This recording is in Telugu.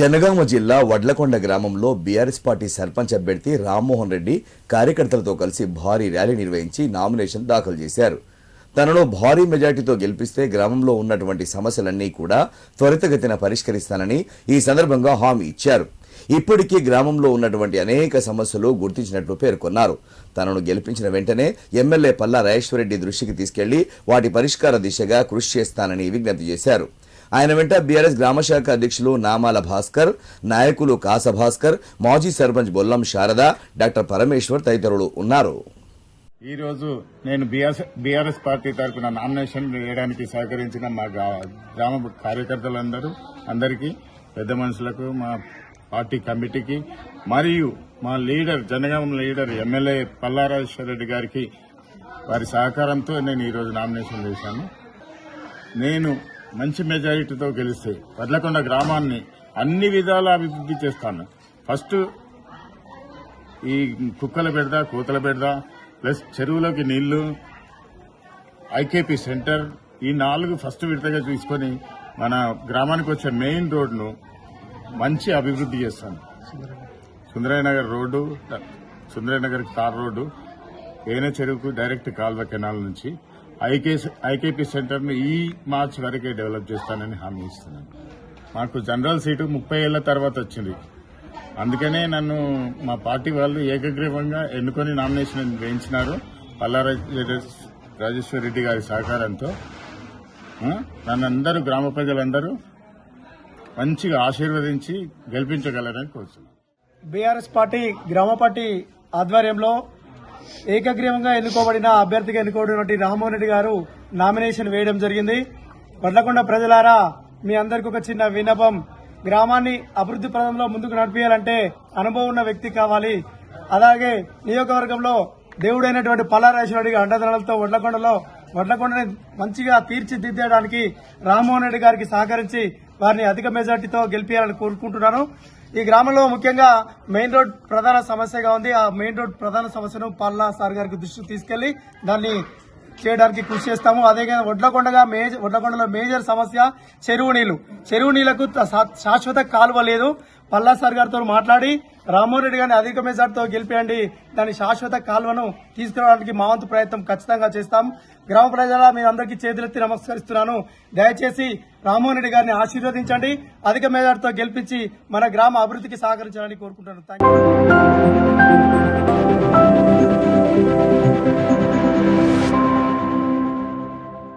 జనగామ జిల్లా వడ్లకొండ గ్రామంలో బీఆర్ఎస్ పార్టీ సర్పంచ్ అభ్యర్థి రామ్మోహన్ రెడ్డి కార్యకర్తలతో కలిసి భారీ ర్యాలీ నిర్వహించి నామినేషన్ దాఖలు చేశారు. తనను భారీ మెజార్టీతో గెలిపిస్తే గ్రామంలో ఉన్నటువంటి సమస్యలన్నీ కూడా త్వరితగతిన పరిష్కరిస్తానని ఈ సందర్భంగా హామీ ఇచ్చారు. ఇప్పటికీ గ్రామంలో ఉన్నటువంటి అనేక సమస్యలు గుర్తించినట్లు పేర్కొన్నారు. తనను గెలిపించిన వెంటనే ఎమ్మెల్యే పల్లా రాజేశ్వరరెడ్డి దృష్టికి తీసుకెళ్ళి వాటి పరిష్కార దిశగా కృషి చేస్తానని విజ్ఞప్తి చేశారు. ఆయన వెంట బీఆర్ఎస్ గ్రామశాఖ అధ్యక్షులు నామాల భాస్కర్ నాయకులు కాస భాస్కర్ మాజీ సర్పంచ్ బొల్లం శారద డాక్టర్ పరమేశ్వర్ తదితరులు ఉన్నారు. ఈ రోజు నేను బీఆర్ఎస్ పార్టీ తరఫున నామినేషన్ వేయడానికి సహకరించిన మా గ్రామ కార్యకర్తలందరూ అందరికీ పెద్ద మనుషులకు మా పార్టీ కమిటీకి మరియు మా leader Jangaon leader MLA Palla Rajeshwar Reddy గారికి వారి సహకారంతో నేను ఈరోజు నామినేషన్ వేశాను. నేను మంచి మెజారిటీతో గెలిస్తే వడ్లకొండ గ్రామాన్ని అన్ని విధాల అభివృద్ధి చేస్తాను. ఫస్ట్ ఈ కుక్కల బెడద కూతల బెడద ప్లస్ చెరువులోకి నీళ్ళు ఐకేపీ సెంటర్ ఈ నాలుగు ఫస్ట్ విడతగా తీసుకొని మన గ్రామానికి వచ్చే మెయిన్ రోడ్ను మంచి అభివృద్ధి చేస్తాను. Sundarayya Nagar road Sundarayya Nagar car road ఏన చెరువుకు డైరెక్ట్ కాల్వ కెనాల్ నుంచి ఐకే ఐకేపీ సెంటర్ను ఈ మార్చ్ వరకే డెవలప్ చేస్తానని హామీ ఇస్తున్నాను. మాకు జనరల్ సీటు ముప్పై ఏళ్ళ తర్వాత వచ్చింది. అందుకనే నన్ను మా పార్టీ వాళ్ళు ఏకగ్రీవంగా ఎన్నుకొని నామినేషన్ వేయించినారు. పల్లా రాజేశ్వర రెడ్డి గారి సహకారంతో. నన్ను అందరూ గ్రామ ప్రజలందరూ మంచిగా ఆశీర్వదించి గెలిపించగలరని కోరుతున్నాను బీఆర్ఎస్ పార్టీ గ్రామ పార్టీ ఆధ్వర్యంలో ఏకగ్రీవంగా ఎన్నుకోబడిన అభ్యర్థిగా ఎన్నుకోబడినటువంటి రామ్మోహన్ రెడ్డి గారు నామినేషన్ వేయడం జరిగింది. వడ్లకొండ ప్రజలారా మీ అందరికి ఒక చిన్న విన్నపం. గ్రామాన్ని అభివృద్ధి పదంలో ముందుకు నడిపించాలంటే అనుభవం ఉన్న వ్యక్తి కావాలి. అలాగే నియోజకవర్గంలో దేవుడైనటువంటి పల్లారాజేశ్వర అండదనలతో అండదండలతో వడ్లకొండలో వడ్లకొండని మంచిగా తీర్చిదిద్దడానికి రామ్మోహన్ రెడ్డి గారికి సహకరించి వారిని అధిక మెజార్టీతో గెలిపించాలని కోరుకుంటున్నాను. ఈ గ్రామంలో ముఖ్యంగా మెయిన్ రోడ్ ప్రధాన సమస్యగా ఉంది. ఆ మెయిన్ రోడ్ ప్రధాన సమస్యను పల్లా సార్ గారికి దృష్టికి తీసుకెళ్ళి దాన్ని చేయడానికి కృషి చేస్తాము. అదేవిధంగా వడ్లకొండగా మేజర్ వడ్లకొండలో మేజర్ సమస్య చెరువు నీళ్ళు. చెరువు నీళ్ళకు శాశ్వత కాలువ లేదు. పల్లా సార్ గారితో మాట్లాడి రామ్మోహన్ గారిని అధిక మెజార్టీతో గెలిపేయండి. దాని శాశ్వత కాలువను తీసుకురావడానికి మా వంతు ప్రయత్నం ఖచ్చితంగా చేస్తాం. గ్రామ ప్రజల మీ అందరికీ చేతులెత్తి నమస్కరిస్తున్నాను. దయచేసి రామ్మోహన్ రెడ్డి గారిని ఆశీర్వదించండి. అధిక మెజార్టీతో గెలిపించి మన గ్రామ అభివృద్ధికి సహకరించాలని కోరుకుంటున్నాను. థాంక్యూ.